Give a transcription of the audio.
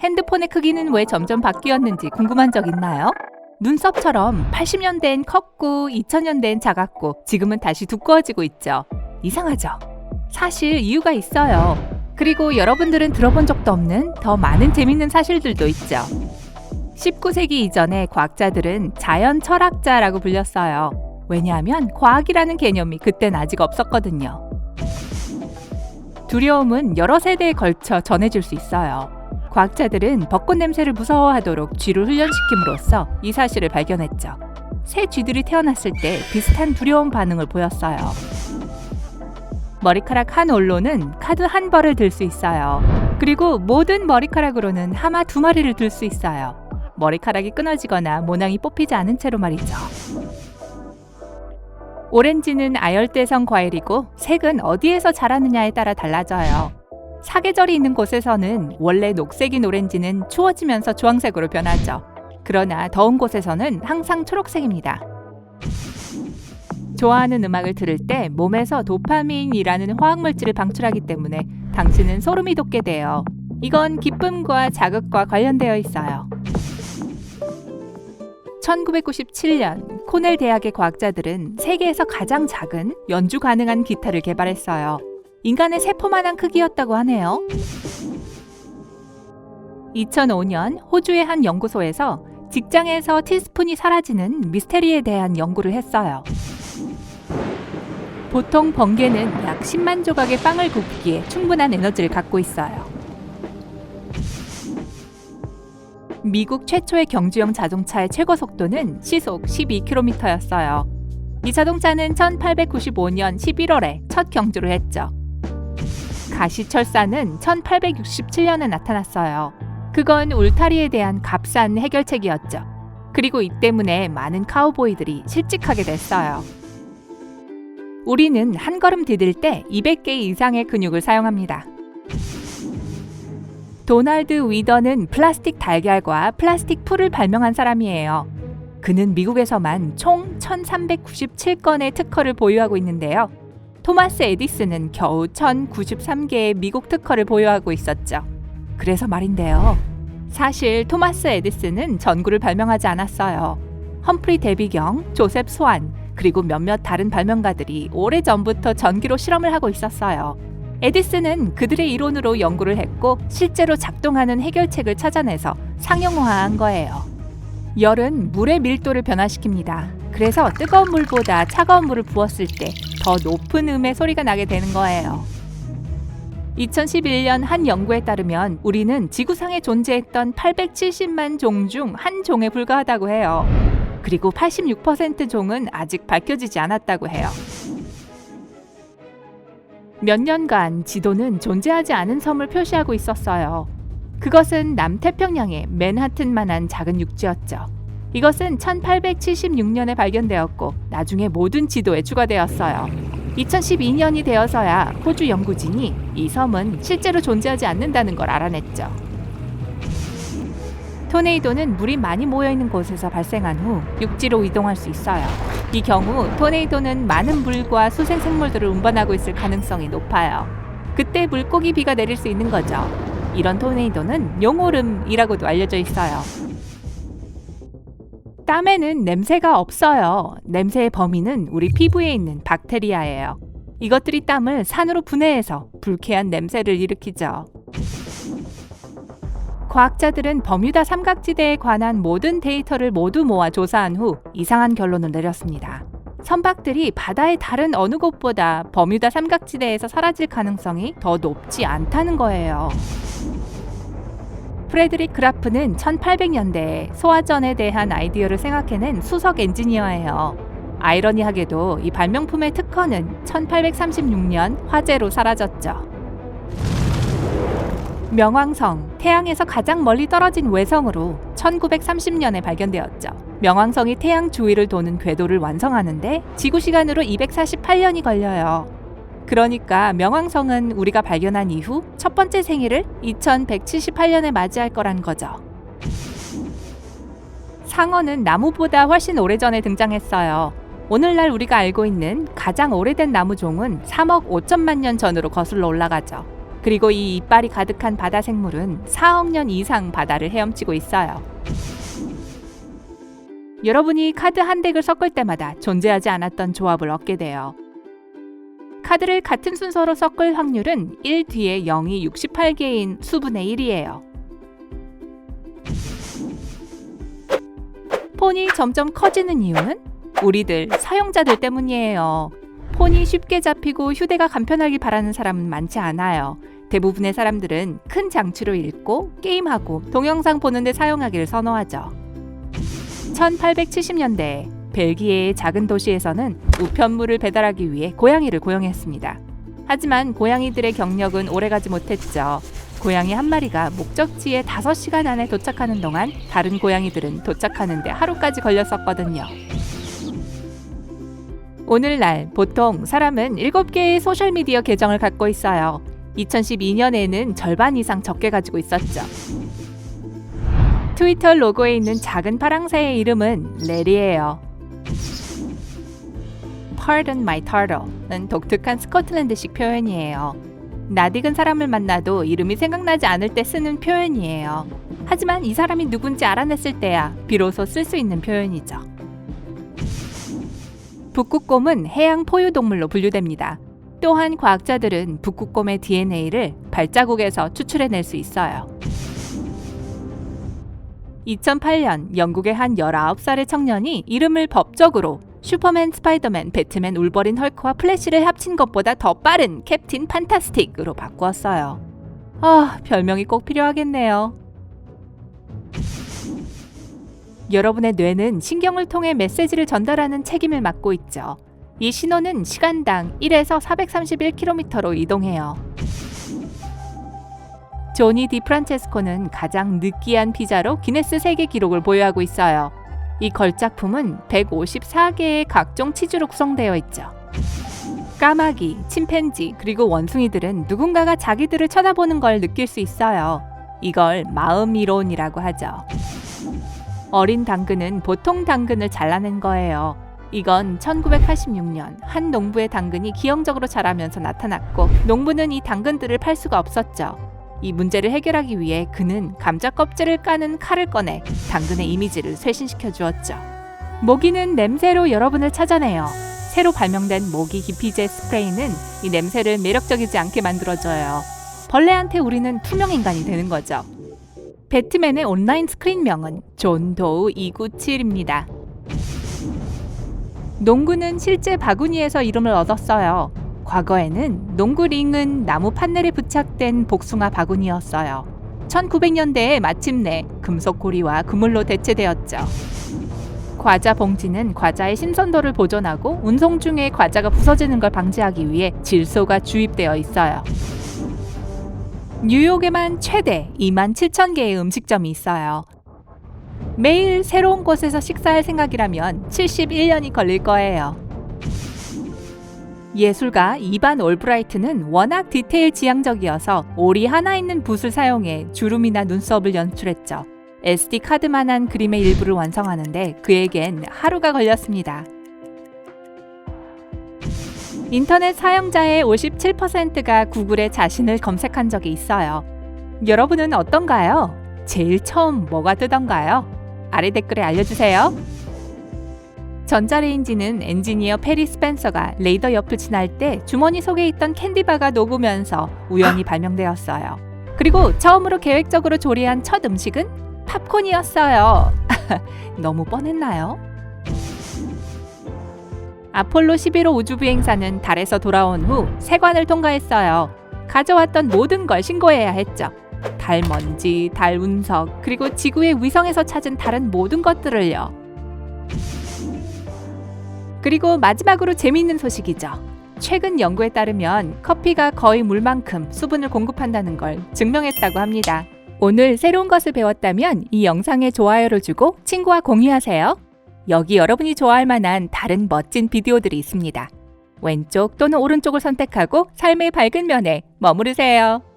핸드폰의 크기는 왜 점점 바뀌었는지 궁금한 적 있나요? 눈썹처럼 80년대엔 컸고 2000년대엔 작았고 지금은 다시 두꺼워지고 있죠. 이상하죠? 사실 이유가 있어요. 그리고 여러분들은 들어본 적도 없는 더 많은 재밌는 사실들도 있죠. 19세기 이전에 과학자들은 자연 철학자라고 불렸어요. 왜냐하면 과학이라는 개념이 그땐 아직 없었거든요. 두려움은 여러 세대에 걸쳐 전해질 수 있어요. 과학자들은 벚꽃 냄새를 무서워하도록 쥐를 훈련시킴으로써 이 사실을 발견했죠. 새 쥐들이 태어났을 때 비슷한 두려움 반응을 보였어요. 머리카락 한 올로는 카드 한 벌을 들 수 있어요. 그리고 모든 머리카락으로는 하마 두 마리를 들 수 있어요. 머리카락이 끊어지거나 모낭이 뽑히지 않은 채로 말이죠. 오렌지는 아열대성 과일이고 색은 어디에서 자라느냐에 따라 달라져요. 사계절이 있는 곳에서는 원래 녹색인 오렌지는 추워지면서 주황색으로 변하죠. 그러나 더운 곳에서는 항상 초록색입니다. 좋아하는 음악을 들을 때 몸에서 도파민이라는 화학물질을 방출하기 때문에 당신은 소름이 돋게 돼요. 이건 기쁨과 자극과 관련되어 있어요. 1997년 코넬 대학의 과학자들은 세계에서 가장 작은 연주 가능한 기타를 개발했어요. 인간의 세포만한 크기였다고 하네요. 2005년 호주의 한 연구소에서 직장에서 티스푼이 사라지는 미스테리에 대한 연구를 했어요. 보통 번개는 약 10만 조각의 빵을 굽기에 충분한 에너지를 갖고 있어요. 미국 최초의 경주용 자동차의 최고 속도는 시속 12km였어요. 이 자동차는 1895년 11월에 첫 경주를 했죠. 가시철사는 1867년에 나타났어요. 그건 울타리에 대한 값싼 해결책이었죠. 그리고 이 때문에 많은 카우보이들이 실직하게 됐어요. 우리는 한 걸음 디딜 때 200개 이상의 근육을 사용합니다. 도널드 위더는 플라스틱 달걀과 플라스틱 풀을 발명한 사람이에요. 그는 미국에서만 총 1397건의 특허를 보유하고 있는데요. 토마스 에디슨은 겨우 1093개의 미국 특허를 보유하고 있었죠. 그래서 말인데요. 사실 토마스 에디슨은 전구를 발명하지 않았어요. 험프리 데비경, 조셉 소안, 그리고 몇몇 다른 발명가들이 오래전부터 전기로 실험을 하고 있었어요. 에디슨은 그들의 이론으로 연구를 했고 실제로 작동하는 해결책을 찾아내서 상용화한 거예요. 열은 물의 밀도를 변화시킵니다. 그래서 뜨거운 물보다 차가운 물을 부었을 때 더 높은 음의 소리가 나게 되는 거예요. 2011년 한 연구에 따르면 우리는 지구상에 존재했던 870만 종 중 한 종에 불과하다고 해요. 그리고 86% 종은 아직 밝혀지지 않았다고 해요. 몇 년간 지도는 존재하지 않은 섬을 표시하고 있었어요. 그것은 남태평양의 맨하튼만한 작은 육지였죠. 이것은 1876년에 발견되었고 나중에 모든 지도에 추가되었어요. 2012년이 되어서야 호주 연구진이 이 섬은 실제로 존재하지 않는다는 걸 알아냈죠. 토네이도는 물이 많이 모여 있는 곳에서 발생한 후 육지로 이동할 수 있어요. 이 경우 토네이도는 많은 물과 수생 생물들을 운반하고 있을 가능성이 높아요. 그때 물고기 비가 내릴 수 있는 거죠. 이런 토네이도는 용오름이라고도 알려져 있어요. 땀에는 냄새가 없어요. 냄새의 범위는 우리 피부에 있는 박테리아예요. 이것들이 땀을 산으로 분해해서 불쾌한 냄새를 일으키죠. 과학자들은 버뮤다 삼각지대에 관한 모든 데이터를 모두 모아 조사한 후 이상한 결론을 내렸습니다. 선박들이 바다의 다른 어느 곳보다 버뮤다 삼각지대에서 사라질 가능성이 더 높지 않다는 거예요. 프레드릭 그라프는 1800년대에 소화전에 대한 아이디어를 생각해낸 수석 엔지니어예요. 아이러니하게도 이 발명품의 특허는 1836년 화재로 사라졌죠. 명왕성, 태양에서 가장 멀리 떨어진 외성으로 1930년에 발견되었죠. 명왕성이 태양 주위를 도는 궤도를 완성하는데 지구 시간으로 248년이 걸려요. 그러니까 명왕성은 우리가 발견한 이후 첫 번째 생일을 2178년에 맞이할 거란 거죠. 상어는 나무보다 훨씬 오래전에 등장했어요. 오늘날 우리가 알고 있는 가장 오래된 나무종은 3억 5천만 년 전으로 거슬러 올라가죠. 그리고 이 이빨이 가득한 바다 생물은 4억 년 이상 바다를 헤엄치고 있어요. 여러분이 카드 한 덱을 섞을 때마다 존재하지 않았던 조합을 얻게 돼요. 카드를 같은 순서로 섞을 확률은 1 뒤에 0이 68개인 수분의 1이에요. 폰이 점점 커지는 이유는 우리들 사용자들 때문이에요. 폰이 쉽게 잡히고 휴대가 간편하길 바라는 사람은 많지 않아요. 대부분의 사람들은 큰 장치로 읽고 게임하고 동영상 보는데 사용하기를 선호하죠. 1870년대 벨기에의 작은 도시에서는 우편물을 배달하기 위해 고양이를 고용했습니다. 하지만 고양이들의 경력은 오래가지 못했죠. 고양이 한 마리가 목적지에 5시간 안에 도착하는 동안 다른 고양이들은 도착하는데 하루까지 걸렸었거든요. 오늘날 보통 사람은 7개의 소셜미디어 계정을 갖고 있어요. 2012년에는 절반 이상 적게 가지고 있었죠. 트위터 로고에 있는 작은 파랑새의 이름은 레리예요. Pardon my turtle는 독특한 스코틀랜드식 표현이에요. 낯익은 사람을 만나도 이름이 생각나지 않을 때 쓰는 표현이에요. 하지만 이 사람이 누군지 알아냈을 때야 비로소 쓸 수 있는 표현이죠. 북극곰은 해양 포유동물로 분류됩니다. 또한 과학자들은 북극곰의 DNA를 발자국에서 추출해낼 수 있어요. 2008년 영국의 한 19살의 청년이 이름을 법적으로 슈퍼맨, 스파이더맨, 배트맨, 울버린, 헐크와 플래시를 합친 것보다 더 빠른 캡틴 판타스틱으로 바꾸었어요. 아, 별명이 꼭 필요하겠네요. 여러분의 뇌는 신경을 통해 메시지를 전달하는 책임을 맡고 있죠. 이 신호는 시간당 1에서 431km로 이동해요. 조니 디 프란체스코는 가장 느끼한 피자로 기네스 세계 기록을 보유하고 있어요. 이 걸작품은 154개의 각종 치즈로 구성되어 있죠. 까마귀, 침팬지, 그리고 원숭이들은 누군가가 자기들을 쳐다보는 걸 느낄 수 있어요. 이걸 마음 이론이라고 하죠. 어린 당근은 보통 당근을 잘라낸 거예요. 이건 1986년 한 농부의 당근이 기형적으로 자라면서 나타났고 농부는 이 당근들을 팔 수가 없었죠. 이 문제를 해결하기 위해 그는 감자 껍질을 까는 칼을 꺼내 당근의 이미지를 쇄신시켜 주었죠. 모기는 냄새로 여러분을 찾아내요. 새로 발명된 모기 기피제 스프레이는 이 냄새를 매력적이지 않게 만들어줘요. 벌레한테 우리는 투명 인간이 되는 거죠. 배트맨의 온라인 스크린명은 존 도우 297입니다. 농구는 실제 바구니에서 이름을 얻었어요. 과거에는 농구링은 나무 판넬에 부착된 복숭아 바구니였어요. 1900년대에 마침내 금속 고리와 그물로 대체되었죠. 과자 봉지는 과자의 신선도를 보존하고 운송 중에 과자가 부서지는 걸 방지하기 위해 질소가 주입되어 있어요. 뉴욕에만 최대 2만 7천 개의 음식점이 있어요. 매일 새로운 곳에서 식사할 생각이라면 71년이 걸릴 거예요. 예술가 이반 올브라이트는 워낙 디테일 지향적이어서 오리 하나 있는 붓을 사용해 주름이나 눈썹을 연출했죠. SD 카드만한 그림의 일부를 완성하는데 그에겐 하루가 걸렸습니다. 인터넷 사용자의 57%가 구글에 자신을 검색한 적이 있어요. 여러분은 어떤가요? 제일 처음 뭐가 뜨던가요? 아래 댓글에 알려주세요. 전자레인지는 엔지니어 페리 스펜서가 레이더 옆을 지날 때 주머니 속에 있던 캔디바가 녹으면서 우연히 발명되었어요. 그리고 처음으로 계획적으로 조리한 첫 음식은 팝콘이었어요. 너무 뻔했나요? 아폴로 11호 우주비행사는 달에서 돌아온 후 세관을 통과했어요. 가져왔던 모든 걸 신고해야 했죠. 달 먼지, 달 운석, 그리고 지구의 위성에서 찾은 다른 모든 것들을요. 그리고 마지막으로 재미있는 소식이죠. 최근 연구에 따르면 커피가 거의 물만큼 수분을 공급한다는 걸 증명했다고 합니다. 오늘 새로운 것을 배웠다면 이 영상에 좋아요를 주고 친구와 공유하세요. 여기 여러분이 좋아할 만한 다른 멋진 비디오들이 있습니다. 왼쪽 또는 오른쪽을 선택하고 삶의 밝은 면에 머무르세요.